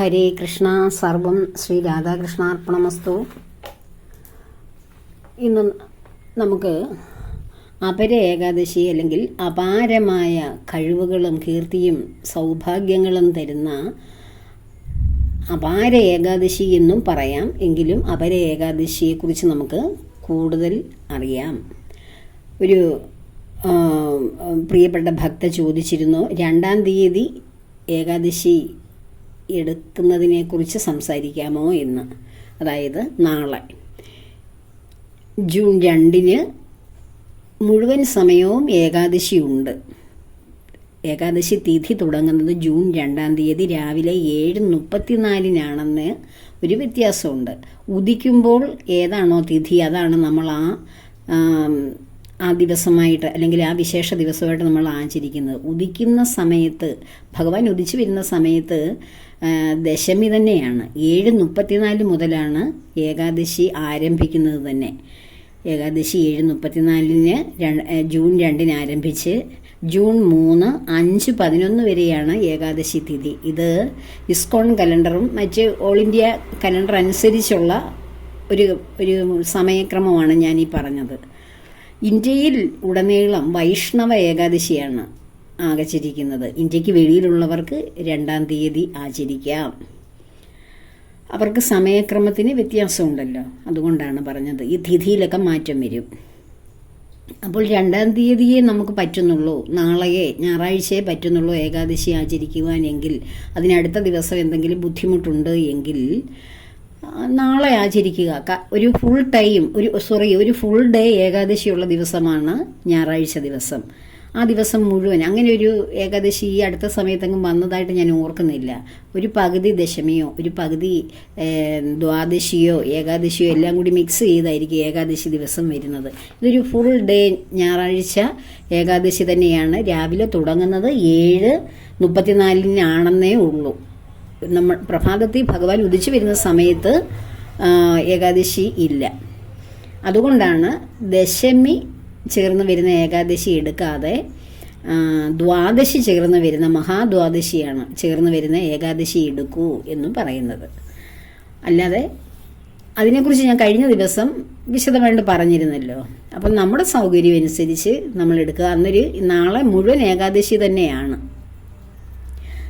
ഹരേ കൃഷ്ണ സർവം ശ്രീ രാധാകൃഷ്ണാർപ്പണമസ്തു. ഇന്ന് നമുക്ക് അപര ഏകാദശി അല്ലെങ്കിൽ അപാരമായ കഴിവുകളും കീർത്തിയും സൗഭാഗ്യങ്ങളും തരുന്ന അപാര ഏകാദശി എന്നും പറയാം. എങ്കിലും അപര ഏകാദശിയെക്കുറിച്ച് നമുക്ക് കൂടുതൽ അറിയാം. ഒരു പ്രിയപ്പെട്ട ഭക്ത ചോദിച്ചിരുന്നു രണ്ടാം തീയതി ഏകാദശി എടുക്കുന്നതിനെക്കുറിച്ച് സംസാരിക്കാമോ എന്ന്. അതായത് നാളെ. ജൂൺ രണ്ടിന് മുഴുവൻ സമയവും ഏകാദശിയുണ്ട് ഏകാദശി തിഥി തുടങ്ങുന്നത് ജൂൺ രണ്ടാം തീയതി രാവിലെ ഏഴ് മുപ്പത്തിനാലിനാണെന്ന് ഒരു വ്യത്യാസമുണ്ട്. ഉദിക്കുമ്പോൾ ഏതാണോ തിഥി അതാണ് നമ്മൾ ആ ആ ദിവസമായിട്ട് അല്ലെങ്കിൽ ആ വിശേഷ ദിവസമായിട്ട് നമ്മൾ ആചരിക്കുന്നത്. ഉദിക്കുന്ന സമയത്ത് ഭഗവാൻ ഉദിച്ചു വരുന്ന സമയത്ത് ദശമി തന്നെയാണ്. ഏഴ് മുപ്പത്തിനാല് മുതലാണ് ഏകാദശി ആരംഭിക്കുന്നത് തന്നെ. ഏകാദശി ഏഴ് മുപ്പത്തിനാലിന് ജൂൺ രണ്ടിന് ആരംഭിച്ച് ജൂൺ മൂന്ന് അഞ്ച് പതിനൊന്ന് വരെയാണ് ഏകാദശി തിഥി. ഇത് ഇസ്കോൺ കലണ്ടറും മറ്റ് ഓൾ ഇന്ത്യ കലണ്ടർ അനുസരിച്ചുള്ള ഒരു ഒരു സമയക്രമമാണ് ഞാൻ ഈ പറഞ്ഞത്. ഇന്ത്യയിൽ ഉടനീളം വൈഷ്ണവ ഏകാദശിയാണ്. ആചരിക്കുന്നത് ഇന്ത്യയ്ക്ക് വെളിയിലുള്ളവർക്ക് രണ്ടാം തീയതി ആചരിക്കാം. അവർക്ക് സമയക്രമത്തിന് വ്യത്യാസമുണ്ടല്ലോ. അതുകൊണ്ടാണ് പറഞ്ഞത്. ഈ തിഥിയിലൊക്കെ മാറ്റം വരും. അപ്പോൾ രണ്ടാം തീയതിയെ നമുക്ക് പറ്റുന്നുള്ളൂ. നാളെയെ ഞായറാഴ്ചയെ പറ്റുന്നുള്ളൂ ഏകാദശി ആചരിക്കുവാനെങ്കിൽ. അതിനടുത്ത ദിവസം എന്തെങ്കിലും ബുദ്ധിമുട്ടുണ്ട് എങ്കിൽ നാളെ ആചരിക്കുക. ഒരു ഫുൾ ടൈം ഒരു സോറി ഒരു ഫുൾ ഡേ ഏകാദശിയുള്ള ദിവസമാണ് ഞായറാഴ്ച ദിവസം. ആ ദിവസം മുഴുവൻ. അങ്ങനെ ഒരു ഏകാദശി ഈ അടുത്ത സമയത്തെങ്കിലും വന്നതായിട്ട് ഞാൻ ഓർക്കുന്നില്ല. ഒരു പകുതി ദശമിയോ ഒരു പകുതി ദ്വാദശിയോ ഏകാദശിയോ എല്ലാം കൂടി മിക്സ് ചെയ്തായിരിക്കും ഏകാദശി ദിവസം വരുന്നത്. ഇതൊരു ഫുൾ ഡേ ഞായറാഴ്ച ഏകാദശി തന്നെയാണ്. രാവിലെ തുടങ്ങുന്നത് ഏഴ് മുപ്പത്തിനാലിനാണെന്നേ ഉള്ളൂ. നമ്മൾ പ്രഭാതത്തിൽ ഭഗവാൻ ഉദിച്ചു വരുന്ന സമയത്ത് ഏകാദശി ഇല്ല. അതുകൊണ്ടാണ് ദശമി ചേർന്ന് വരുന്ന ഏകാദശി എടുക്കാതെ ദ്വാദശി ചേർന്ന് വരുന്ന മഹാദ്വാദശിയാണ് ചേർന്ന് വരുന്ന ഏകാദശി എടുക്കൂ എന്ന് പറയുന്നത്. അല്ലാതെ അതിനെക്കുറിച്ച് ഞാൻ കഴിഞ്ഞ ദിവസം വിശദമായിട്ട് പറഞ്ഞിരുന്നല്ലോ. അപ്പം നമ്മുടെ സൗകര്യം അനുസരിച്ച് നമ്മൾ എടുക്കുക. അന്നൊരു നാളെ മുഴുവൻ ഏകാദശി തന്നെയാണ്.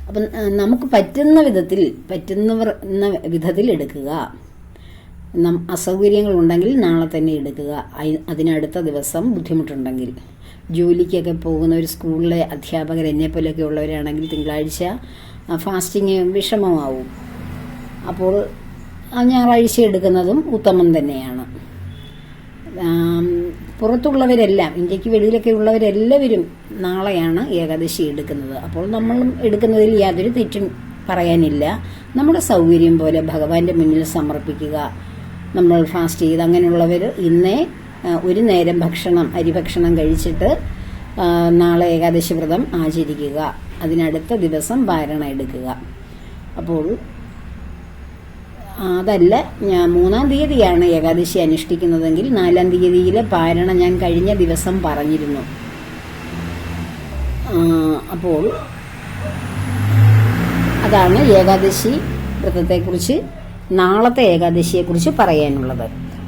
അപ്പം നമുക്ക് പറ്റുന്ന വിധത്തിൽ പറ്റുന്നവർ എന്ന വിധത്തിൽ എടുക്കുക. അസൗകര്യങ്ങളുണ്ടെങ്കിൽ നാളെ തന്നെ എടുക്കുക. അതിനടുത്ത ദിവസം ബുദ്ധിമുട്ടുണ്ടെങ്കിൽ. ജോലിക്കൊക്കെ പോകുന്ന ഒരു സ്കൂളിലെ അധ്യാപകർ എന്നെപ്പോലെയൊക്കെ ഉള്ളവരാണെങ്കിൽ തിങ്കളാഴ്ച ഫാസ്റ്റിങ് വിഷമമാവും. അപ്പോൾ ഞായറാഴ്ച എടുക്കുന്നതും ഉത്തമം തന്നെയാണ്. പുറത്തുള്ളവരെല്ലാം ഇന്ത്യയ്ക്ക് വെളിയിലൊക്കെ ഉള്ളവരെല്ലാവരും നാളെയാണ് ഏകാദശി എടുക്കുന്നത്. അപ്പോൾ നമ്മളും എടുക്കുന്നതിൽ യാതൊരു തെറ്റും പറയാനില്ല. നമ്മുടെ സൗകര്യം പോലെ ഭഗവാന്റെ മുന്നിൽ സമർപ്പിക്കുക. നമ്മൾ ഫാസ്റ്റ് ചെയ്ത് അങ്ങനെയുള്ളവർ ഇന്നേ ഒരു നേരം ഭക്ഷണം അരി ഭക്ഷണം കഴിച്ചിട്ട് നാളെ ഏകാദശി വ്രതം ആചരിക്കുക. അതിനടുത്ത ദിവസം പാരണ എടുക്കുക. അപ്പോൾ അതല്ല ഞാൻ മൂന്നാം തീയതിയാണ് ഏകാദശി അനുഷ്ഠിക്കുന്നതെങ്കിൽ നാലാം തീയതിയിലെ പാരണ ഞാൻ കഴിഞ്ഞ ദിവസം പറഞ്ഞിരുന്നു. അപ്പോൾ അതാണ് ഏകാദശി വ്രതത്തെക്കുറിച്ച് നാളത്തെ ഏകാദശിയെക്കുറിച്ച് പറയാനുള്ളത്.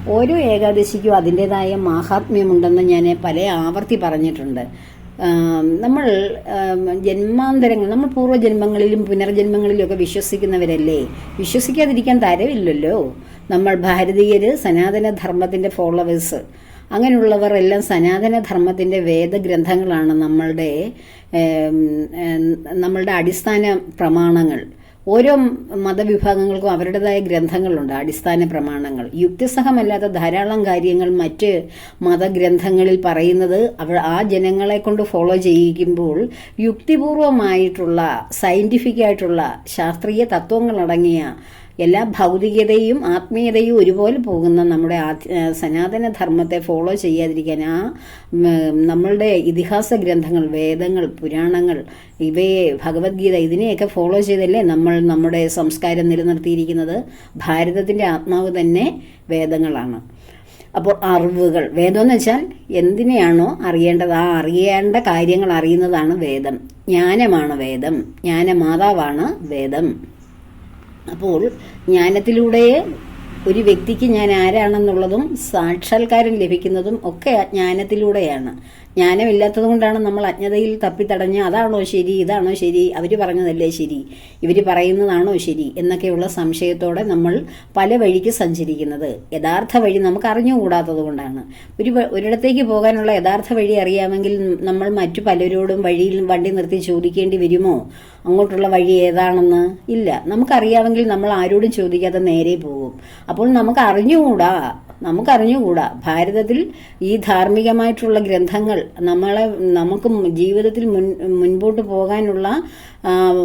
ഓരോ ഏകാദശിക്കും അതിന്റെതായ മാഹാത്മ്യമുണ്ടെന്ന് ഞാൻ പല ആവർത്തി പറഞ്ഞിട്ടുണ്ട്. നമ്മൾ ജന്മാന്തരങ്ങൾ നമ്മൾ പൂർവജന്മങ്ങളിലും പുനർജന്മങ്ങളിലും ഒക്കെ വിശ്വസിക്കുന്നവരല്ലേ? വിശ്വസിക്കാതിരിക്കാൻ തരവില്ലല്ലോ. നമ്മൾ ഭാരതീയര് സനാതന ധർമ്മത്തിന്റെ ഫോളോവേഴ്സ്. അങ്ങനെയുള്ളവർ എല്ലാം സനാതന ധർമ്മത്തിന്റെ വേദഗ്രന്ഥങ്ങളാണ് നമ്മളുടെ നമ്മളുടെ അടിസ്ഥാന പ്രമാണങ്ങൾ. ഓരോ മതവിഭാഗങ്ങൾക്കും അവരുടേതായ ഗ്രന്ഥങ്ങളുണ്ട് അടിസ്ഥാന പ്രമാണങ്ങൾ. യുക്തിസഹമല്ലാത്ത ധാരാളം കാര്യങ്ങൾ മറ്റ് മതഗ്രന്ഥങ്ങളിൽ പറയുന്നത് അവർ ആ ജനങ്ങളെ കൊണ്ട് ഫോളോ ചെയ്യിക്കുമ്പോൾ യുക്തിപൂർവമായിട്ടുള്ള സയന്റിഫിക് ആയിട്ടുള്ള ശാസ്ത്രീയ തത്വങ്ങളടങ്ങിയ എല്ലാ ഭൗതികതയും ആത്മീയതയും ഒരുപോലെ പോകുന്ന നമ്മുടെ സനാതന ധർമ്മത്തെ ഫോളോ ചെയ്യാതിരിക്കാൻ ആ നമ്മളുടെ ഇതിഹാസ ഗ്രന്ഥങ്ങൾ വേദങ്ങൾ പുരാണങ്ങൾ ഇവയെ ഭഗവത്ഗീത ഇതിനെയൊക്കെ ഫോളോ ചെയ്തല്ലേ നമ്മൾ നമ്മുടെ സംസ്കാരം നിലനിർത്തിയിരിക്കുന്നത്? ഭാരതത്തിന്റെ ആത്മാവ് തന്നെ വേദങ്ങളാണ്. അപ്പോൾ അറിവുകൾ. വേദം എന്ന് വെച്ചാൽ എന്തിനെയാണോ അറിയേണ്ടത്? ആ അറിയേണ്ട കാര്യങ്ങൾ അറിയുന്നതാണ് വേദം. ജ്ഞാനമാണ് വേദം. ജ്ഞാനമാതാവാണ് വേദം. അപ്പോൾ ജ്ഞാനത്തിലൂടെ ഒരു വ്യക്തിക്ക് ഞാൻ ആരാണെന്നുള്ളതും സാക്ഷാത്കാരം ലഭിക്കുന്നതും ഒക്കെ ജ്ഞാനത്തിലൂടെയാണ്. ജ്ഞാനമില്ലാത്തത് കൊണ്ടാണ് നമ്മൾ അജ്ഞതയിൽ തപ്പിത്തടഞ്ഞ് അതാണോ ശരി ഇതാണോ ശരി അവർ പറഞ്ഞതല്ലേ ശരി ഇവർ പറയുന്നതാണോ ശരി എന്നൊക്കെയുള്ള സംശയത്തോടെ നമ്മൾ പല വഴിക്ക് സഞ്ചരിക്കുന്നത്. യഥാർത്ഥ വഴി നമുക്ക് അറിഞ്ഞുകൂടാത്തത് കൊണ്ടാണ്. ഒരു ഒരിടത്തേക്ക് പോകാനുള്ള യഥാർത്ഥ വഴി അറിയാമെങ്കിൽ നമ്മൾ മറ്റു പലരോടും വഴിയിൽ വണ്ടി നിർത്തി ചോദിക്കേണ്ടി വരുമോ? അങ്ങോട്ടുള്ള വഴി ഏതാണെന്ന്? ഇല്ല. നമുക്കറിയാമെങ്കിൽ നമ്മൾ ആരോടും ചോദിക്കാതെ നേരെ പോകും. അപ്പോൾ നമുക്ക് അറിഞ്ഞുകൂടാ നമുക്കറിഞ്ഞുകൂടാ. ഭാരതത്തിൽ ഈ ധാർമ്മികമായിട്ടുള്ള ഗ്രന്ഥങ്ങൾ നമ്മളെ നമുക്ക് ജീവിതത്തിൽ മുൻ മുൻപോട്ട് പോകാനുള്ള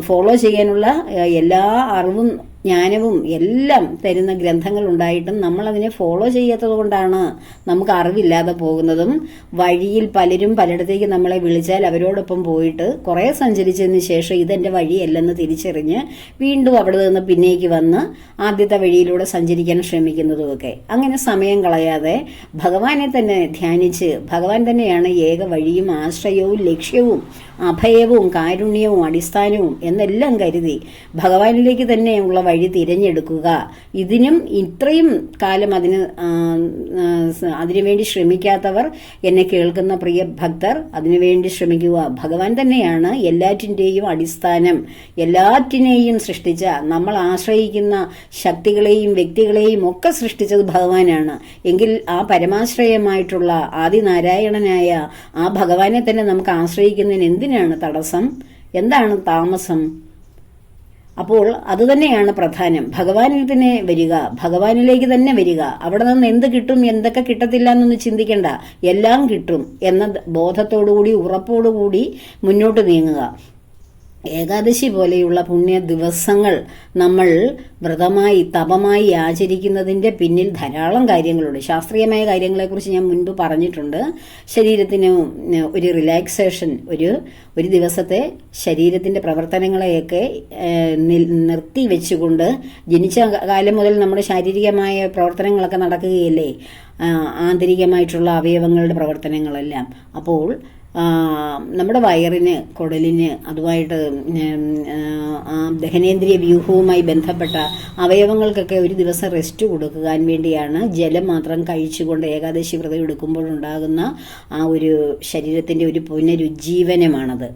ഫോളോ ചെയ്യാനുള്ള എല്ലാ അറിവും ജ്ഞാനവും എല്ലാം തരുന്ന ഗ്രന്ഥങ്ങൾ ഉണ്ടായിട്ടും നമ്മൾ അതിനെ ഫോളോ ചെയ്യാത്തത് കൊണ്ടാണ് നമുക്ക് അറിവില്ലാതെ പോകുന്നതും വഴിയിൽ പലരും പലയിടത്തേക്ക് നമ്മളെ വിളിച്ചാൽ അവരോടൊപ്പം പോയിട്ട് കുറേ സഞ്ചരിച്ചതിന് ശേഷം ഇതെന്റെ വഴിയല്ലെന്ന് തിരിച്ചറിഞ്ഞ് വീണ്ടും അവിടെ നിന്ന് പിന്നേക്ക് വന്ന് ആദ്യത്തെ വഴിയിലൂടെ സഞ്ചരിക്കാൻ ശ്രമിക്കുന്നതുമൊക്കെ. അങ്ങനെ സമയം കളയാതെ ഭഗവാനെ തന്നെ ധ്യാനിച്ച് ഭഗവാൻ തന്നെയാണ് ഏക വഴിയും ആശ്രയവും ലക്ഷ്യവും അഭയവും കാരുണ്യവും അടിസ്ഥാനവും എന്നെല്ലാം കരുതി ഭഗവാനിലേക്ക് തന്നെയുള്ള വഴി തിരഞ്ഞെടുക്കുക. ഇതിനും ഇത്രയും കാലം അതിന് അതിനുവേണ്ടി ശ്രമിക്കാത്തവർ എന്നെ കേൾക്കുന്ന പ്രിയ ഭക്തർ അതിനുവേണ്ടി ശ്രമിക്കുക. ഭഗവാൻ തന്നെയാണ് എല്ലാറ്റിന്റെയും അടിസ്ഥാനം. എല്ലാറ്റിനെയും സൃഷ്ടിച്ച നമ്മൾ ആശ്രയിക്കുന്ന ശക്തികളെയും വ്യക്തികളെയും ഒക്കെ സൃഷ്ടിച്ചത് ഭഗവാനാണ്. എങ്കിൽ ആ പരമാശ്രയമായിട്ടുള്ള ആദിനാരായണനായ ആ ഭഗവാനെ തന്നെ നമുക്ക് ആശ്രയിക്കുന്നതിന് എന്തിനാണ് തടസ്സം? എന്താണ് താമസം? അപ്പോൾ അതുതന്നെയാണ് പ്രധാനം. ഭഗവാനിൽ തന്നെ വരിക ഭഗവാനിലേക്ക് തന്നെ വരിക. അവിടെ നിന്ന് എന്ത് കിട്ടും എന്തൊക്കെ കിട്ടത്തില്ല എന്നൊന്ന് ചിന്തിക്കണ്ട. എല്ലാം കിട്ടും എന്ന ബോധത്തോടുകൂടി ഉറപ്പോടുകൂടി മുന്നോട്ട് നീങ്ങുക. ഏകാദശി പോലെയുള്ള പുണ്യ ദിവസങ്ങൾ നമ്മൾ വ്രതമായി തപമായി ആചരിക്കുന്നതിന്റെ പിന്നിൽ ധാരാളം കാര്യങ്ങളുണ്ട്. ശാസ്ത്രീയമായ കാര്യങ്ങളെക്കുറിച്ച് ഞാൻ മുൻപ് പറഞ്ഞിട്ടുണ്ട്. ശരീരത്തിന് ഒരു റിലാക്സേഷൻ ഒരു ഒരു ദിവസത്തെ ശരീരത്തിന്റെ പ്രവർത്തനങ്ങളെയൊക്കെ നിർത്തി വെച്ചുകൊണ്ട് ജനിച്ച കാലം മുതൽ നമ്മുടെ ശാരീരികമായ പ്രവർത്തനങ്ങളൊക്കെ നടക്കുകയല്ലേ? ആന്തരികമായിട്ടുള്ള അവയവങ്ങളുടെ പ്രവർത്തനങ്ങളെല്ലാം. അപ്പോൾ നമ്മുടെ വയറിന് കുടലിന് അതുമായിട്ട് ദഹനേന്ദ്രിയ വ്യൂഹവുമായി ബന്ധപ്പെട്ട അവയവങ്ങൾക്കൊക്കെ ഒരു ദിവസം റെസ്റ്റ് കൊടുക്കാൻ വേണ്ടിയാണ് ജലം മാത്രം കഴിച്ചുകൊണ്ട് ഏകാദശി വ്രതം എടുക്കുമ്പോഴുണ്ടാകുന്ന ആ ഒരു ശരീരത്തിന്റെ ഒരു പുനരുജ്ജീവനമാണത്.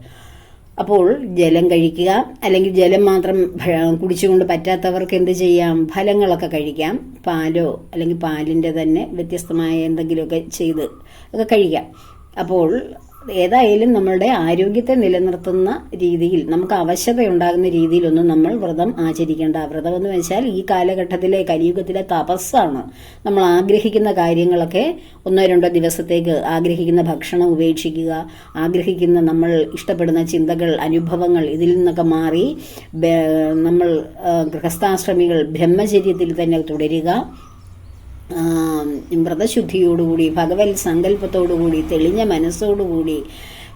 അപ്പോൾ ജലം കഴിക്കുക അല്ലെങ്കിൽ ജലം മാത്രം കുടിച്ചുകൊണ്ട് പറ്റാത്തവർക്ക് എന്ത് ചെയ്യാം? ഫലങ്ങളൊക്കെ കഴിക്കാം. പാലോ അല്ലെങ്കിൽ പാലിന്റെ തന്നെ വ്യത്യസ്തമായ എന്തെങ്കിലുമൊക്കെ ചെയ്ത് ഒക്കെ കഴിക്കാം. അപ്പോൾ ഏതായാലും നമ്മളുടെ ആരോഗ്യത്തെ നിലനിർത്തുന്ന രീതിയിൽ നമുക്ക് അവശത ഉണ്ടാകുന്ന രീതിയിലൊന്നും നമ്മൾ വ്രതം ആചരിക്കേണ്ട. വ്രതം എന്ന് വെച്ചാൽ ഈ കാലഘട്ടത്തിലെ കലിയുഗത്തിലെ തപസ്സാണ്. നമ്മൾ ആഗ്രഹിക്കുന്ന കാര്യങ്ങളൊക്കെ ഒന്നോ രണ്ടോ ദിവസത്തേക്ക് ആഗ്രഹിക്കുന്ന ഭക്ഷണം ഉപേക്ഷിക്കുക ആഗ്രഹിക്കുന്ന നമ്മൾ ഇഷ്ടപ്പെടുന്ന ചിന്തകൾ അനുഭവങ്ങൾ ഇതിൽ നിന്നൊക്കെ മാറി നമ്മൾ ഗൃഹസ്ഥാശ്രമികൾ ബ്രഹ്മചര്യത്തിൽ തന്നെ തുടരുക. വ്രതശുദ്ധിയോടുകൂടി ഭഗവത് സങ്കല്പത്തോടുകൂടി തെളിഞ്ഞ മനസ്സോടുകൂടി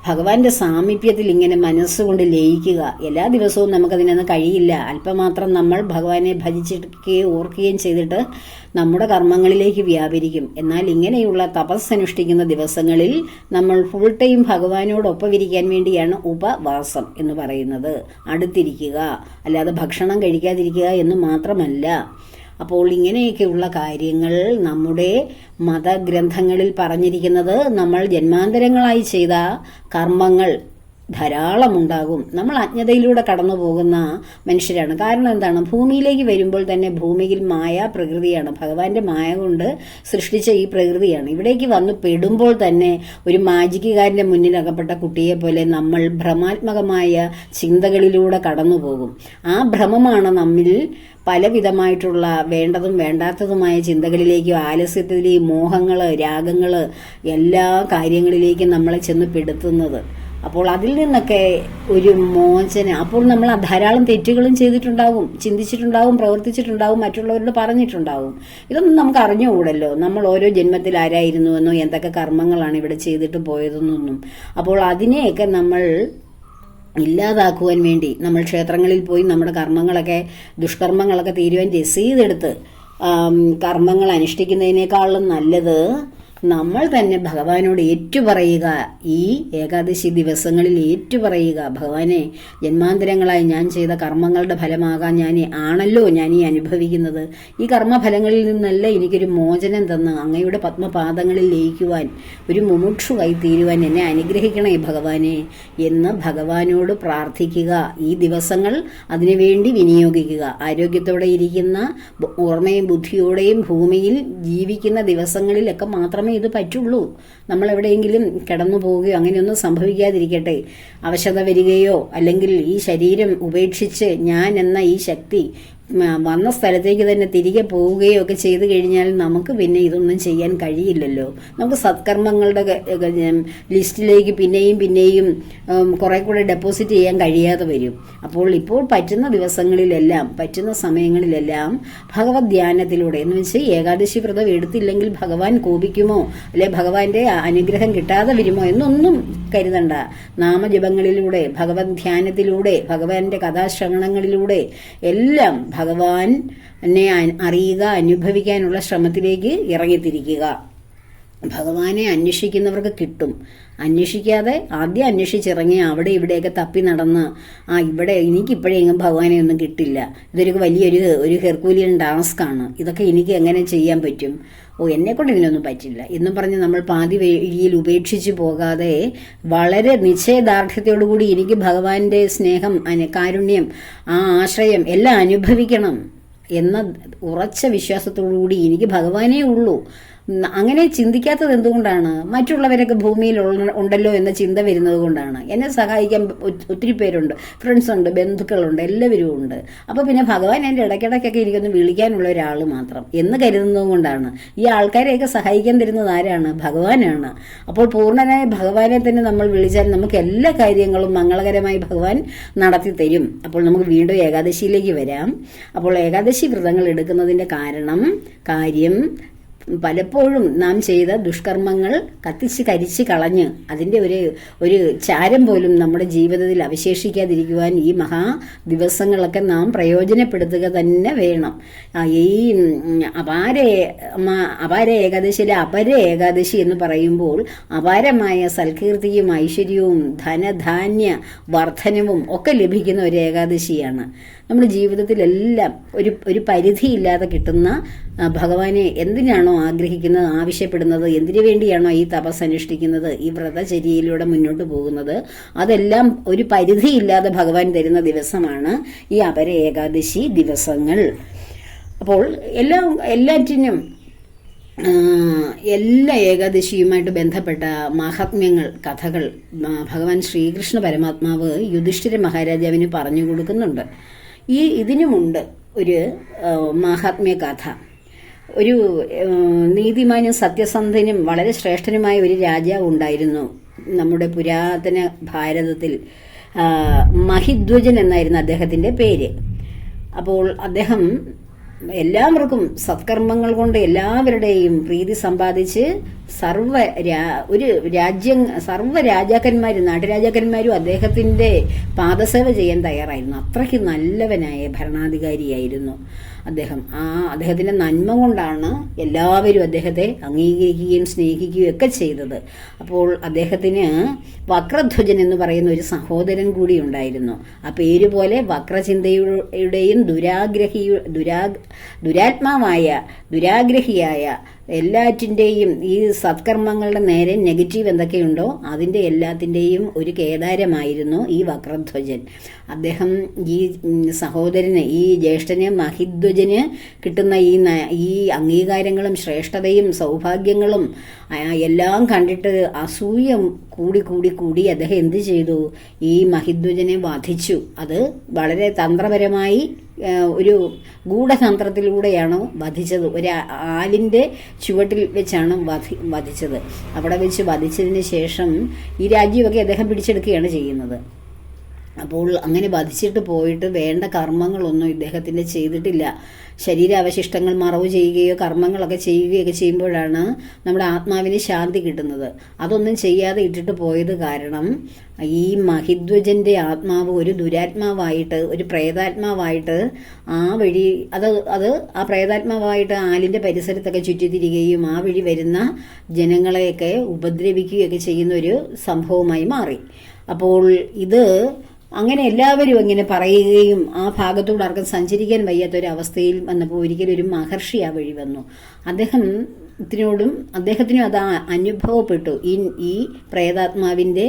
ഭഗവാന്റെ സാമീപ്യത്തിൽ ഇങ്ങനെ മനസ്സുകൊണ്ട് ലയിക്കുക. എല്ലാ ദിവസവും നമുക്കതിനൊന്ന് കഴിയില്ല. അല്പമാത്രം നമ്മൾ ഭഗവാനെ ഭജിച്ചിരിക്കുകയും ഓർക്കുകയും ചെയ്തിട്ട് നമ്മുടെ കർമ്മങ്ങളിലേക്ക് വ്യാപരിക്കും. എന്നാൽ ഇങ്ങനെയുള്ള തപസ്സനുഷ്ഠിക്കുന്ന ദിവസങ്ങളിൽ നമ്മൾ ഫുൾ ടൈം ഭഗവാനോടൊപ്പം ഇരിക്കാൻ വേണ്ടിയാണ് ഉപവാസം എന്ന് പറയുന്നത്. അടുത്തിരിക്കുക. അല്ലാതെ ഭക്ഷണം കഴിക്കാതിരിക്കുക എന്ന് മാത്രമല്ല. അപ്പോൾ ഇങ്ങനെയൊക്കെയുള്ള കാര്യങ്ങൾ നമ്മുടെ മതഗ്രന്ഥങ്ങളിൽ പറഞ്ഞിരിക്കുന്നത് നമ്മൾ ജന്മാന്തരങ്ങളായി ചെയ്ത കർമ്മങ്ങൾ ധാരാളം ഉണ്ടാകും നമ്മൾ അജ്ഞതയിലൂടെ കടന്നു പോകുന്ന മനുഷ്യരാണ്. കാരണം എന്താണ്? ഭൂമിയിലേക്ക് വരുമ്പോൾ തന്നെ ഭൂമിയിൽ മായ പ്രകൃതിയാണ്. ഭഗവാന്റെ മായ കൊണ്ട് സൃഷ്ടിച്ച ഈ പ്രകൃതിയാണ്. ഇവിടേക്ക് വന്ന് പെടുമ്പോൾ തന്നെ ഒരു മാജിക്കുകാരന്റെ മുന്നിൽ അകപ്പെട്ട കുട്ടിയെ പോലെ നമ്മൾ ഭ്രമാത്മകമായ ചിന്തകളിലൂടെ കടന്നു പോകും ആ ഭ്രമമാണ് നമ്മിൽ പലവിധമായിട്ടുള്ള വേണ്ടതും വേണ്ടാത്തതുമായ ചിന്തകളിലേക്കും ആലസ്യത്തിലെയും മോഹങ്ങൾ രാഗങ്ങൾ എല്ലാ കാര്യങ്ങളിലേക്കും നമ്മളെ ചെന്ന് പെടുത്തുന്നത്. അപ്പോൾ അതിൽ നിന്നൊക്കെ ഒരു മോചനം. അപ്പോൾ നമ്മൾ ധാരാളം തെറ്റുകളും ചെയ്തിട്ടുണ്ടാവും ചിന്തിച്ചിട്ടുണ്ടാവും പ്രവർത്തിച്ചിട്ടുണ്ടാവും മറ്റുള്ളവരോട് പറഞ്ഞിട്ടുണ്ടാവും. ഇതൊന്നും നമുക്ക് അറിഞ്ഞുകൂടല്ലോ. നമ്മൾ ഓരോ ജന്മത്തിൽ ആരായിരുന്നുവെന്നോ എന്തൊക്കെ കർമ്മങ്ങളാണ് ഇവിടെ ചെയ്തിട്ട് പോയതെന്നൊന്നും. അപ്പോൾ അതിനെയൊക്കെ നമ്മൾ ഇല്ലാതാക്കുവാൻ വേണ്ടി നമ്മൾ ക്ഷേത്രങ്ങളിൽ പോയി നമ്മുടെ കർമ്മങ്ങളൊക്കെ ദുഷ്കർമ്മങ്ങളൊക്കെ തീരുവാൻ രസീതെടുത്ത് കർമ്മങ്ങൾ അനുഷ്ഠിക്കുന്നതിനേക്കാളും നല്ലത് നമ്മൾ തന്നെ ഭഗവാനോട് ഏറ്റുപറയുക. ഈ ഏകാദശി ദിവസങ്ങളിൽ ഏറ്റുപറയുക. ഭഗവാനെ ജന്മാന്തരങ്ങളായി ഞാൻ ചെയ്ത കർമ്മങ്ങളുടെ ഫലമാകാൻ ഞാൻ ആണല്ലോ ഞാൻ ഈ അനുഭവിക്കുന്നത്. ഈ കർമ്മഫലങ്ങളിൽ നിന്നല്ല എനിക്കൊരു മോചനം തന്ന് അങ്ങയുടെ പത്മപാദങ്ങളിൽ ലയിക്കുവാൻ ഒരു മുമുക്ഷുവായി തീരുവാൻ എന്നെ അനുഗ്രഹിക്കണേ ഭഗവാനെ എന്ന് ഭഗവാനോട് പ്രാർത്ഥിക്കുക. ഈ ദിവസങ്ങൾ അതിനുവേണ്ടി വിനിയോഗിക്കുക. ആരോഗ്യത്തോടെ ഇരിക്കുന്ന ഓർമ്മയും ബുദ്ധിയോടെയും ഭൂമിയിൽ ജീവിക്കുന്ന ദിവസങ്ങളിലൊക്കെ മാത്രമേ ഇത് പറ്റുള്ളൂ. നമ്മൾ എവിടെയെങ്കിലും കിടന്നു പോവുകയോ അങ്ങനെയൊന്നും സംഭവിക്കാതിരിക്കട്ടെ. അവശത വരികയോ അല്ലെങ്കിൽ ഈ ശരീരം ഉപേക്ഷിച്ച് ഞാൻ എന്ന ഈ ശക്തി വന്ന സ്ഥലത്തേക്ക് തന്നെ തിരികെ പോവുകയോ ഒക്കെ ചെയ്തു കഴിഞ്ഞാൽ നമുക്ക് പിന്നെ ഇതൊന്നും ചെയ്യാൻ കഴിയില്ലല്ലോ. നമുക്ക് സത്കർമ്മങ്ങളുടെ ലിസ്റ്റിലേക്ക് പിന്നെയും പിന്നെയും കുറെ കൂടെ ഡെപ്പോസിറ്റ് ചെയ്യാൻ കഴിയാതെ വരും. അപ്പോൾ ഇപ്പോൾ പറ്റുന്ന ദിവസങ്ങളിലെല്ലാം പറ്റുന്ന സമയങ്ങളിലെല്ലാം ഭഗവത് ധ്യാനത്തിലൂടെ എന്ന് വെച്ചാൽ ഏകാദശി വ്രതം എടുത്തില്ലെങ്കിൽ ഭഗവാൻ കോപിക്കുമോ? അല്ലെ ഭഗവാന്റെ അനുഗ്രഹം കിട്ടാതെ വരുമോ? എന്നൊന്നും കരുതണ്ട. നാമജപങ്ങളിലൂടെ ഭഗവത് ധ്യാനത്തിലൂടെ ഭഗവാന്റെ കഥാശ്രവണങ്ങളിലൂടെ എല്ലാം ഭഗവാൻ എന്നെ അറിയുക അനുഭവിക്കാനുള്ള ശ്രമത്തിലേക്ക് ഇറങ്ങിത്തിരിക്കുക. ഭഗവാനെ അന്വേഷിക്കുന്നവർക്ക് കിട്ടും. അന്വേഷിക്കാതെ ആദ്യം അന്വേഷിച്ചിറങ്ങി അവിടെ ഇവിടെയൊക്കെ തപ്പി നടന്ന് ആ ഇവിടെ എനിക്ക് ഇപ്പോഴെങ്കിലും ഭഗവാനെ ഒന്നും കിട്ടില്ല. ഇതൊരു വലിയൊരു ഒരു ഹെർക്കൂലിയൻ ടാസ്ക് ആണ് ഇതൊക്കെ എനിക്ക് എങ്ങനെ ചെയ്യാൻ പറ്റും? ഓ എന്നെ കൊണ്ട് ഇതിനൊന്നും പറ്റില്ല. എന്നും പറഞ്ഞ് നമ്മൾ പാതി വഴിയിൽ ഉപേക്ഷിച്ച് പോകാതെ വളരെ നിശ്ചയദാർഢ്യത്തോടുകൂടി എനിക്ക് ഭഗവാന്റെ സ്നേഹം കാരുണ്യം ആ ആശ്രയം എല്ലാം അനുഭവിക്കണം എന്ന ഉറച്ച വിശ്വാസത്തോടുകൂടി എനിക്ക് ഭഗവാനേ ഉള്ളൂ. അങ്ങനെ ചിന്തിക്കാത്തത് എന്തുകൊണ്ടാണ്? മറ്റുള്ളവരൊക്കെ ഭൂമിയിൽ ഉണ്ടല്ലോ എന്ന ചിന്ത വരുന്നത് കൊണ്ടാണ്. എന്നെ സഹായിക്കാൻ ഒത്തിരി പേരുണ്ട്. ഫ്രണ്ട്സ് ഉണ്ട് ബന്ധുക്കളുണ്ട് എല്ലാവരും ഉണ്ട്. അപ്പോൾ പിന്നെ ഭഗവാൻ എന്റെ ഇടയ്ക്കിടയ്ക്കൊക്കെ എനിക്കൊന്ന് വിളിക്കാനുള്ള ഒരാൾ മാത്രം എന്ന് കരുതുന്നത് കൊണ്ടാണ്. ഈ ആൾക്കാരെയൊക്കെ സഹായിക്കാൻ തരുന്നത് ആരാണ്? ഭഗവാനാണ്. അപ്പോൾ പൂർണനായ ഭഗവാനെ തന്നെ നമ്മൾ വിളിച്ചാൽ നമുക്ക് എല്ലാ കാര്യങ്ങളും മംഗളകരമായി ഭഗവാൻ നടത്തി തരും. അപ്പോൾ നമുക്ക് വീണ്ടും ഏകാദശിയിലേക്ക് വരാം. അപ്പോൾ ഏകാദശി വ്രതങ്ങൾ എടുക്കുന്നതിന്റെ കാരണം കാര്യം പലപ്പോഴും നാം ചെയ്ത ദുഷ്കർമ്മങ്ങൾ കത്തിച്ച് കരിച്ച് കളഞ്ഞ് അതിന്റെ ഒരു ഒരു ചാരം പോലും നമ്മുടെ ജീവിതത്തിൽ അവശേഷിക്കാതിരിക്കുവാൻ ഈ മഹാ ദിവസങ്ങളൊക്കെ നാം പ്രയോജനപ്പെടുത്തുക തന്നെ വേണം. ഈ അപാര അപാര ഏകാദശിയിലെ അപര ഏകാദശി എന്ന് പറയുമ്പോൾ അപാരമായ സൽകീർത്തിയും ഐശ്വര്യവും ധനധാന്യ വർധനവും ഒക്കെ ലഭിക്കുന്ന ഒരു ഏകാദശിയാണ്. നമ്മുടെ ജീവിതത്തിലെല്ലാം ഒരു ഒരു പരിധിയില്ലാതെ കിട്ടുന്ന ഭഗവാനെ എന്തിനാണോ ആഗ്രഹിക്കുന്നത് ആവശ്യപ്പെടുന്നത് എന്തിനു വേണ്ടിയാണോ ഈ തപസ് അനുഷ്ഠിക്കുന്നത് ഈ വ്രതചര്യയിലൂടെ മുന്നോട്ട് പോകുന്നത് അതെല്ലാം ഒരു പരിധിയില്ലാതെ ഭഗവാൻ തരുന്ന ദിവസമാണ് ഈ അപര ഏകാദശി ദിവസങ്ങൾ. അപ്പോൾ എല്ലാ എല്ലാറ്റിനും എല്ലാ ഏകാദശിയുമായിട്ട് ബന്ധപ്പെട്ട മഹാത്മ്യങ്ങൾ കഥകൾ ഭഗവാൻ ശ്രീകൃഷ്ണ പരമാത്മാവ് യുധിഷ്ഠിര മഹാരാജാവിന് പറഞ്ഞു കൊടുക്കുന്നുണ്ട്. ഈ ഇതിനുമുണ്ട് ഒരു മഹാത്മ്യ കഥ ഒരു നീതിമാനും സത്യസന്ധനും വളരെ ശ്രേഷ്ഠനുമായ ഒരു രാജാവ് ഉണ്ടായിരുന്നു നമ്മുടെ പുരാതന ഭാരതത്തിൽ. മഹിധ്വജൻ എന്നായിരുന്നു അദ്ദേഹത്തിന്റെ പേര്. അപ്പോൾ അദ്ദേഹം എല്ലാവർക്കും സത്കർമ്മങ്ങൾ കൊണ്ട് എല്ലാവരുടെയും പ്രീതി സമ്പാദിച്ച് സർവ ഒരു രാജ്യം സർവ രാജാക്കന്മാരും നാട്ടുരാജാക്കന്മാരും അദ്ദേഹത്തിന്റെ പാദസേവ ചെയ്യാൻ തയ്യാറായിരുന്നു. അത്രയ്ക്ക് നല്ലവനായ ഭരണാധികാരിയായിരുന്നു അദ്ദേഹം. ആ അദ്ദേഹത്തിന്റെ നന്മ കൊണ്ടാണ് എല്ലാവരും അദ്ദേഹത്തെ അംഗീകരിക്കുകയും സ്നേഹിക്കുകയും ഒക്കെ ചെയ്തത്. അപ്പോൾ അദ്ദേഹത്തിന് വക്രധ്വജൻ എന്ന് പറയുന്ന ഒരു സഹോദരൻ കൂടി ഉണ്ടായിരുന്നു. ആ പേര് പോലെ വക്രചിന്തയുടെയും ദുരാഗ്രഹി ദുരാ ദുരാത്മാവായ ദുരാഗ്രഹിയായ എല്ലാറ്റിന്റെയും ഈ സത്കർമ്മങ്ങളുടെ നേരെ നെഗറ്റീവ് എന്തൊക്കെയുണ്ടോ അതിന്റെ എല്ലാത്തിന്റെയും ഒരു കേദാരമായിരുന്നു ഈ വക്രധ്വജൻ. അദ്ദേഹം ഈ സഹോദരന് ഈ ജ്യേഷ്ഠന് മഹിധ്വജന് കിട്ടുന്ന ഈ ഈ അംഗീകാരങ്ങളും ശ്രേഷ്ഠതയും സൗഭാഗ്യങ്ങളും എല്ലാം കണ്ടിട്ട് അസൂയ കൂടി കൂടി കൂടി അദ്ദേഹം എന്ത് ചെയ്തു? ഈ മഹിദ്വജനെ വധിച്ചു. അത് വളരെ തന്ത്രപരമായി ഒരു ഗൂഢതന്ത്രത്തിലൂടെയാണ് വധിച്ചത്. ഒരു ആലിന്റെ ചുവട്ടിൽ വെച്ചാണ് വധി വധിച്ചത്. അവിടെ വെച്ച് വധിച്ചതിന് ശേഷം ഈ രാജ്യമൊക്കെ അദ്ദേഹം പിടിച്ചെടുക്കുകയാണ് ചെയ്യുന്നത്. അപ്പോൾ അങ്ങനെ വധിച്ചിട്ട് പോയിട്ട് വേണ്ട കർമ്മങ്ങളൊന്നും ഇദ്ദേഹത്തിന്റെ ചെയ്തിട്ടില്ല. ശരീരാവശിഷ്ടങ്ങൾ മറവ് ചെയ്യുകയോ കർമ്മങ്ങളൊക്കെ ചെയ്യുകയൊക്കെ ചെയ്യുമ്പോഴാണ് നമ്മുടെ ആത്മാവിന് ശാന്തി കിട്ടുന്നത്. അതൊന്നും ചെയ്യാതെ ഇട്ടിട്ട് പോയത് കാരണം ഈ മഹിദ്വജന്റെ ആത്മാവ് ഒരു ദുരാത്മാവായിട്ട് ഒരു പ്രേതാത്മാവായിട്ട് ആ വഴി അത് അത് ആ പ്രേതാത്മാവായിട്ട് ആലിന്റെ പരിസരത്തൊക്കെ ചുറ്റിത്തിരികയും ആ വഴി വരുന്ന ജനങ്ങളെയൊക്കെ ഉപദ്രവിക്കുകയൊക്കെ ചെയ്യുന്ന ഒരു സംഭവമായി മാറി. അപ്പോൾ ഇത് അങ്ങനെ എല്ലാവരും ഇങ്ങനെ പറയുകയും ആ ഭാഗത്തോട് ആർക്കും സഞ്ചരിക്കാൻ വയ്യാത്തൊരവസ്ഥയിൽ വന്നപ്പോൾ ഒരിക്കലും ഒരു മഹർഷി ആ വഴി വന്നു. അദ്ദേഹം ത്തിനോടും അദ്ദേഹത്തിനും അത് അനുഭവപ്പെട്ടു. ഈ ഈ പ്രേതാത്മാവിന്റെ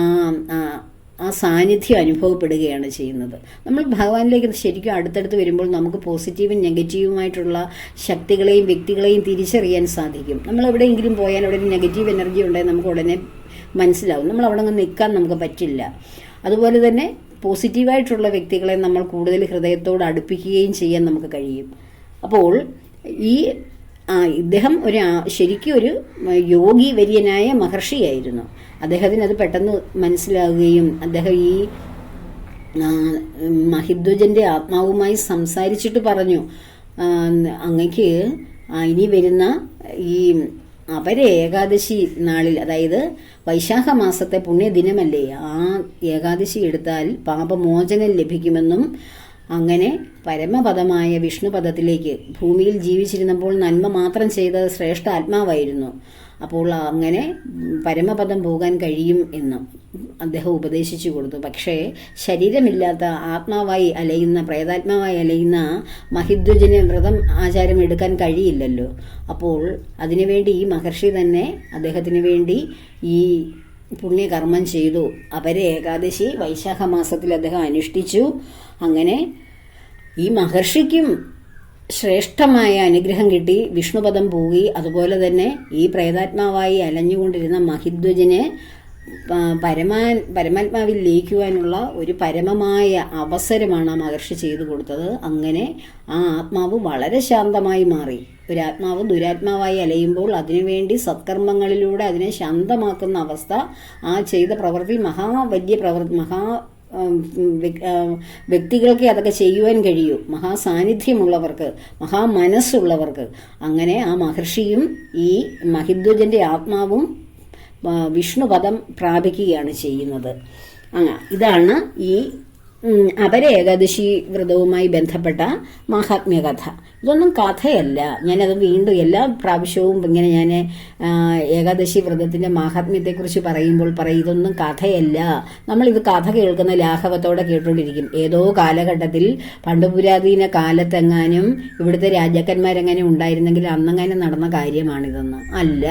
ആ സാന്നിധ്യം അനുഭവപ്പെടുകയാണ് ചെയ്യുന്നത്. നമ്മൾ ഭഗവാനിലേക്ക് ശരിക്കും അടുത്തടുത്ത് വരുമ്പോൾ നമുക്ക് പോസിറ്റീവും നെഗറ്റീവുമായിട്ടുള്ള ശക്തികളെയും വ്യക്തികളെയും തിരിച്ചറിയാൻ സാധിക്കും. നമ്മൾ എവിടെയെങ്കിലും പോയാൽ അവിടെ നെഗറ്റീവ് എനർജി ഉണ്ടെങ്കിൽ നമുക്ക് ഉടനെ മനസ്സിലാവും. നമ്മൾ അവിടെ നിൽക്കാൻ നമുക്ക് പറ്റില്ല. അതുപോലെ തന്നെ പോസിറ്റീവായിട്ടുള്ള വ്യക്തികളെ നമ്മൾ കൂടുതൽ ഹൃദയത്തോട് അടുപ്പിക്കുകയും ചെയ്യാൻ നമുക്ക് കഴിയും. അപ്പോൾ ഈ ഇദ്ദേഹം ഒരു ശരിക്കും ഒരു യോഗി വര്യനായ മഹർഷിയായിരുന്നു. അദ്ദേഹത്തിന് അത് പെട്ടെന്ന് മനസ്സിലാവുകയും അദ്ദേഹം ഈ മഹിദ്വജന്റെ ആത്മാവുമായി സംസാരിച്ചിട്ട് പറഞ്ഞു അങ്ങക്ക് ഇനി വരുന്ന ഈ അവരെ ഏകാദശി നാളിൽ അതായത് വൈശാഖ മാസത്തെ പുണ്യദിനമല്ലേ? ആ ഏകാദശി എടുത്താൽ പാപമോചനം ലഭിക്കുമെന്നും അങ്ങനെ പരമപദമായ വിഷ്ണുപദത്തിലേക്ക് ഭൂമിയിൽ ജീവിച്ചിരുന്നപ്പോൾ നന്മ മാത്രം ചെയ്ത ശ്രേഷ്ഠ ആത്മാവായിരുന്നു. അപ്പോൾ അങ്ങനെ പരമപദം പോകാൻ കഴിയും എന്ന്. അദ്ദേഹം ഉപദേശിച്ചു കൊടുത്തു. പക്ഷേ ശരീരമില്ലാത്ത ആത്മാവായി അലയുന്ന പ്രേതാത്മാവായി അലയുന്ന മഹിദ്വജന് വ്രതം ആചാരം എടുക്കാൻ കഴിയില്ലല്ലോ. അപ്പോൾ അതിനുവേണ്ടി ഈ മഹർഷി തന്നെ അദ്ദേഹത്തിന് വേണ്ടി ഈ പുണ്യകർമ്മം ചെയ്തു. അവരെ ഏകാദശി വൈശാഖ മാസത്തിൽ അദ്ദേഹം അനുഷ്ഠിച്ചു. അങ്ങനെ ഈ മഹർഷിക്കും ശ്രേഷ്ഠമായ അനുഗ്രഹം കിട്ടി. വിഷ്ണുപദം പോയി. അതുപോലെ തന്നെ ഈ പ്രേതാത്മാവായി അലഞ്ഞുകൊണ്ടിരുന്ന മഹിദ്വജന് പരമാൻ പരമാത്മാവിൽ ലയിക്കുവാനുള്ള ഒരു പരമമായ അവസരമാണ് ആ മഹർഷി ചെയ്തു കൊടുത്തത്. അങ്ങനെ ആ ആത്മാവ് വളരെ ശാന്തമായി മാറി. ഒരു ആത്മാവ് ദുരാത്മാവായി അലയുമ്പോൾ അതിനുവേണ്ടി സത്കർമ്മങ്ങളിലൂടെ അതിനെ ശാന്തമാക്കുന്ന അവസ്ഥ ആ ചെയ്ത പ്രവൃത്തി മഹാ വലിയ പ്രവൃത്തി മഹാ വ്യക്തികൾക്ക് അതൊക്കെ ചെയ്യുവാൻ കഴിയൂ. മഹാസാന്നിധ്യമുള്ളവർക്ക് മഹാമനസ്സുള്ളവർക്ക് അങ്ങനെ ആ മഹർഷിയും ഈ മഹിദ്വജന്റെ ആത്മാവും വിഷ്ണുപദം പ്രാപിക്കുകയാണ് ചെയ്യുന്നത്. ഇതാണ് ഈ അപര ഏകാദശി വ്രതവുമായി ബന്ധപ്പെട്ട മഹാത്മ്യകഥ. ഇതൊന്നും കഥയല്ല. ഞാനത് വീണ്ടും എല്ലാ പ്രാവശ്യവും ഇങ്ങനെ ഞാൻ ഏകാദശി വ്രതത്തിന്റെ മാഹാത്മ്യത്തെക്കുറിച്ച് പറയുമ്പോൾ പറയും ഇതൊന്നും കഥയല്ല. നമ്മളിത് കഥ കേൾക്കുന്ന ലാഘവത്തോടെ കേട്ടുകൊണ്ടിരിക്കും. ഏതോ കാലഘട്ടത്തിൽ പണ്ട് പുരാതീന കാലത്തെങ്ങാനും ഇവിടുത്തെ രാജാക്കന്മാരെങ്ങനെ ഉണ്ടായിരുന്നെങ്കിൽ അന്നെങ്ങാനും നടന്ന കാര്യമാണിതെന്ന്. അല്ല.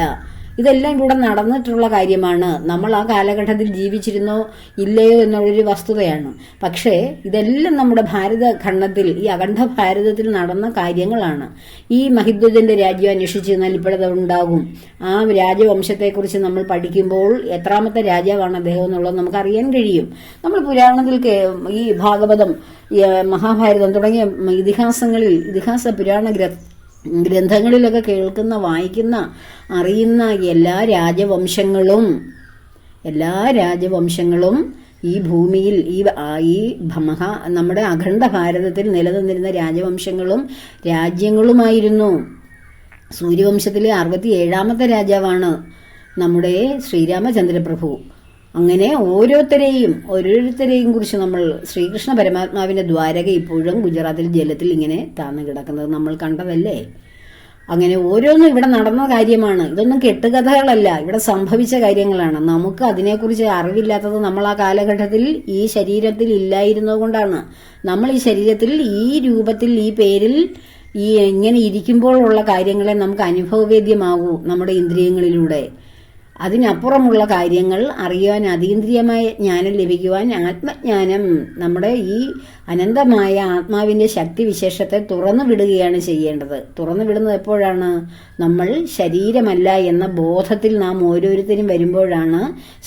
ഇതെല്ലാം ഇവിടെ നടന്നിട്ടുള്ള കാര്യമാണ്. നമ്മൾ ആ കാലഘട്ടത്തിൽ ജീവിച്ചിരുന്നോ ഇല്ലയോ എന്നുള്ളൊരു വസ്തുതയാണ്. പക്ഷേ ഇതെല്ലാം നമ്മുടെ ഭാരത ഖണ്ഡത്തിൽ ഈ അഖണ്ഡ ഭാരതത്തിൽ നടന്ന കാര്യങ്ങളാണ്. ഈ മഹിദ്വജന്റെ രാജ്യം അന്വേഷിച്ചിരുന്നാൽ ഇപ്പോഴത് ഉണ്ടാകും. ആ രാജവംശത്തെക്കുറിച്ച് നമ്മൾ പഠിക്കുമ്പോൾ എത്രാമത്തെ രാജാവാണ് അദ്ദേഹം എന്നുള്ളത് നമുക്ക് അറിയാൻ കഴിയും. നമ്മൾ പുരാണത്തിൽ ഈ ഭാഗവതം മഹാഭാരതം തുടങ്ങിയ ഇതിഹാസങ്ങളിൽ ഇതിഹാസ പുരാണ ഗ്രന്ഥങ്ങളിലൊക്കെ കേൾക്കുന്ന വായിക്കുന്ന അറിയുന്ന എല്ലാ രാജവംശങ്ങളും എല്ലാ രാജവംശങ്ങളും ഈ ഭൂമിയിൽ ഈ ഈ ഭ- മഹാ നമ്മുടെ അഖണ്ഡ ഭാരതത്തിൽ നിലനിന്നിരുന്ന രാജവംശങ്ങളും രാജ്യങ്ങളുമായിരുന്നു. സൂര്യവംശത്തിലെ അറുപത്തി ഏഴാമത്തെ രാജാവാണ് നമ്മുടെ ശ്രീരാമചന്ദ്രപ്രഭു. അങ്ങനെ ഓരോരുത്തരെയും ഓരോരുത്തരെയും കുറിച്ച് നമ്മൾ ശ്രീകൃഷ്ണ പരമാത്മാവിന്റെ ദ്വാരക ഇപ്പോഴും ഗുജറാത്തിൽ ജലത്തിൽ ഇങ്ങനെ താന്നു കിടക്കുന്നത് നമ്മൾ കണ്ടതല്ലേ? അങ്ങനെ ഓരോന്നും ഇവിടെ നടന്ന കാര്യമാണ്. ഇതൊന്നും കെട്ടുകഥകളല്ല. ഇവിടെ സംഭവിച്ച കാര്യങ്ങളാണ്. നമുക്ക് അതിനെക്കുറിച്ച് അറിവില്ലാത്തത് നമ്മൾ ആ കാലഘട്ടത്തിൽ ഈ ശരീരത്തിൽ ഇല്ലായിരുന്നതുകൊണ്ടാണ് നമ്മൾ ഈ ശരീരത്തിൽ ഈ രൂപത്തിൽ ഈ പേരിൽ ഈ എങ്ങനെ ഇരിക്കുമ്പോഴുള്ള കാര്യങ്ങളെ നമുക്ക് അനുഭവവേദ്യമാകൂ നമ്മുടെ ഇന്ദ്രിയങ്ങളിലൂടെ. അതിനപ്പുറമുള്ള കാര്യങ്ങൾ അറിയുവാൻ അതീന്ദ്രിയമായ ജ്ഞാനം ലഭിക്കുവാൻ ആത്മജ്ഞാനം നമ്മുടെ ഈ അനന്തമായ ആത്മാവിന്റെ ശക്തി വിശേഷത്തെ തുറന്നു വിടുകയാണ് ചെയ്യേണ്ടത്. തുറന്നു വിടുന്നത് എപ്പോഴാണ്? നമ്മൾ ശരീരമല്ല എന്ന ബോധത്തിൽ നാം ഓരോരുത്തരും വരുമ്പോഴാണ്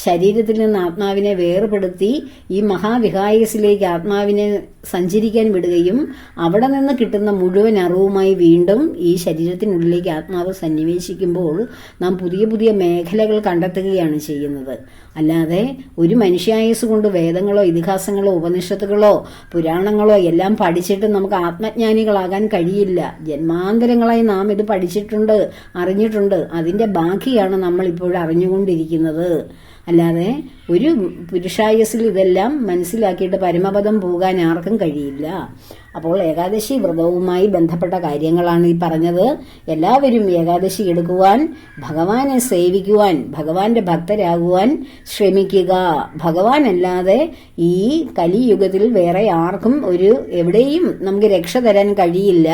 ശരീരത്തിൽ നിന്ന് ആത്മാവിനെ വേർപെടുത്തി ഈ മഹാവിഹായസിലേക്ക് ആത്മാവിനെ സഞ്ചരിക്കാൻ വിടുകയും അവിടെ നിന്ന് കിട്ടുന്ന മുഴുവൻ അറിവുമായി വീണ്ടും ഈ ശരീരത്തിനുള്ളിലേക്ക് ആത്മാവ് സന്നിവേശിക്കുമ്പോൾ നാം പുതിയ പുതിയ മേഖലകൾ കണ്ടെത്തുകയാണ് ചെയ്യുന്നത്. അല്ലാതെ ഒരു മനുഷ്യായുസ് കൊണ്ട് വേദങ്ങളോ ഇതിഹാസങ്ങളോ ഉപനിഷത്തുകളോ പുരാണങ്ങളോ എല്ലാം പഠിച്ചിട്ട് നമുക്ക് ആത്മജ്ഞാനികളാകാൻ കഴിയില്ല. ജന്മാന്തരങ്ങളായി നാം ഇത് പഠിച്ചിട്ടുണ്ട് അറിഞ്ഞിട്ടുണ്ട്. അതിന്റെ ബാക്കിയാണ് നമ്മൾ ഇപ്പോഴും അറിഞ്ഞുകൊണ്ടിരിക്കുന്നത്. അല്ലാതെ ഒരു പുരുഷായുസിൽ ഇതെല്ലാം മനസ്സിലാക്കിയിട്ട് പരമപദം പോകാൻ ആർക്കും കഴിയില്ല. അപ്പോൾ ഏകാദശി വ്രതവുമായി ബന്ധപ്പെട്ട കാര്യങ്ങളാണ് ഈ പറഞ്ഞത്. എല്ലാവരും ഏകാദശി എടുക്കുവാൻ ഭഗവാനെ സേവിക്കുവാൻ ഭഗവാന്റെ ഭക്തരാകുവാൻ ശ്രമിക്കുക. ഭഗവാനല്ലാതെ ഈ കലിയുഗത്തിൽ വേറെ ആർക്കും ഒരു എവിടെയും നമുക്ക് രക്ഷ തരാൻ കഴിയില്ല.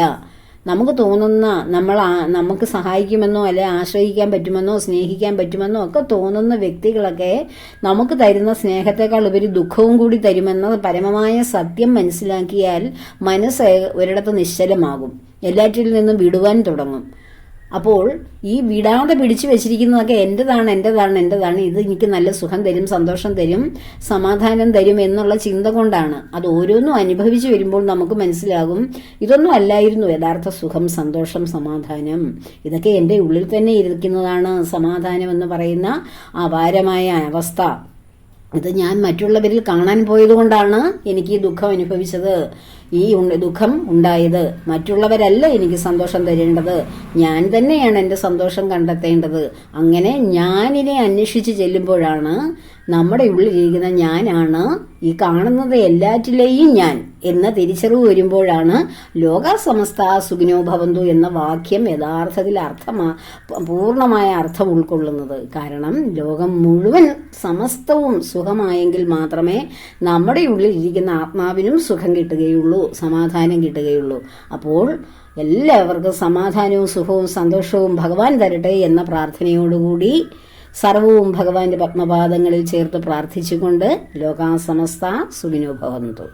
നമുക്ക് തോന്നുന്ന നമ്മൾ നമുക്ക് സഹായിക്കുമെന്നോ അല്ലെ ആശ്രയിക്കാൻ പറ്റുമെന്നോ സ്നേഹിക്കാൻ പറ്റുമെന്നോ ഒക്കെ തോന്നുന്ന വ്യക്തികളൊക്കെ നമുക്ക് തരുന്ന സ്നേഹത്തെക്കാൾ ഉപരി ദുഃഖവും കൂടി തരുമെന്ന പരമമായ സത്യം മനസ്സിലാക്കിയാൽ മനസ്സ് ഒരിടത്ത് നിശ്ചലമാകും. എല്ലാറ്റിൽ നിന്നും വിടുവാൻ തുടങ്ങും. അപ്പോൾ ഈ വിടാതെ പിടിച്ചു വെച്ചിരിക്കുന്നതൊക്കെ എന്റേതാണ് എന്റേതാണ് എന്റേതാണ്? ഇത് എനിക്ക് നല്ല സുഖം തരും സന്തോഷം തരും സമാധാനം തരും എന്നുള്ള ചിന്ത കൊണ്ടാണ്. അത് ഓരോന്നും അനുഭവിച്ചു വരുമ്പോൾ നമുക്ക് മനസ്സിലാകും ഇതൊന്നും അല്ലായിരുന്നു. യഥാർത്ഥ സുഖം സന്തോഷം സമാധാനം. ഇതൊക്കെ എന്റെ ഉള്ളിൽ തന്നെ ഇരിക്കുന്നതാണ് സമാധാനം എന്ന് പറയുന്ന അപാരമായ അവസ്ഥ. ഇത് ഞാൻ മറ്റുള്ളവരിൽ കാണാൻ പോയതുകൊണ്ടാണ് എനിക്ക് ഈ ദുഃഖം അനുഭവിച്ചത്. ഈ ദുഃഖം ഉണ്ടായത്. മറ്റുള്ളവരല്ല എനിക്ക് സന്തോഷം തരേണ്ടത്. ഞാൻ തന്നെയാണ് എന്റെ സന്തോഷം കണ്ടെത്തേണ്ടത്. അങ്ങനെ ഞാനിനെ അന്വേഷിച്ച് ചെല്ലുമ്പോഴാണ് നമ്മുടെ ഉള്ളിൽ ഇരിക്കുന്ന ഞാനാണ് ഈ കാണുന്നത് എല്ലാറ്റിലെയും ഞാൻ എന്ന തിരിച്ചറിവ് വരുമ്പോഴാണ് ലോക സമസ്ത സുഖിനോ ഭവന്തു എന്ന വാക്യം യഥാർത്ഥത്തിൽ അർത്ഥമാ പൂർണമായ അർത്ഥം ഉൾക്കൊള്ളുന്നത്. കാരണം ലോകം മുഴുവൻ സമസ്തവും സുഖമായെങ്കിൽ മാത്രമേ നമ്മുടെ ഉള്ളിൽ ഇരിക്കുന്ന ആത്മാവിനും സുഖം കിട്ടുകയുള്ളൂ സമാധാനം കിട്ടുകയുള്ളൂ. അപ്പോൾ എല്ലാവർക്കും സമാധാനവും സുഖവും സന്തോഷവും ഭഗവാൻ തരട്ടെ എന്ന പ്രാർത്ഥനയോടുകൂടി സർവവും ഭഗവാന്റെ പത്മപാദങ്ങളിൽ ചേർത്ത് പ്രാർത്ഥിച്ചുകൊണ്ട് ലോകാസമസ്ത സുഖിനോ ഭവന്തു.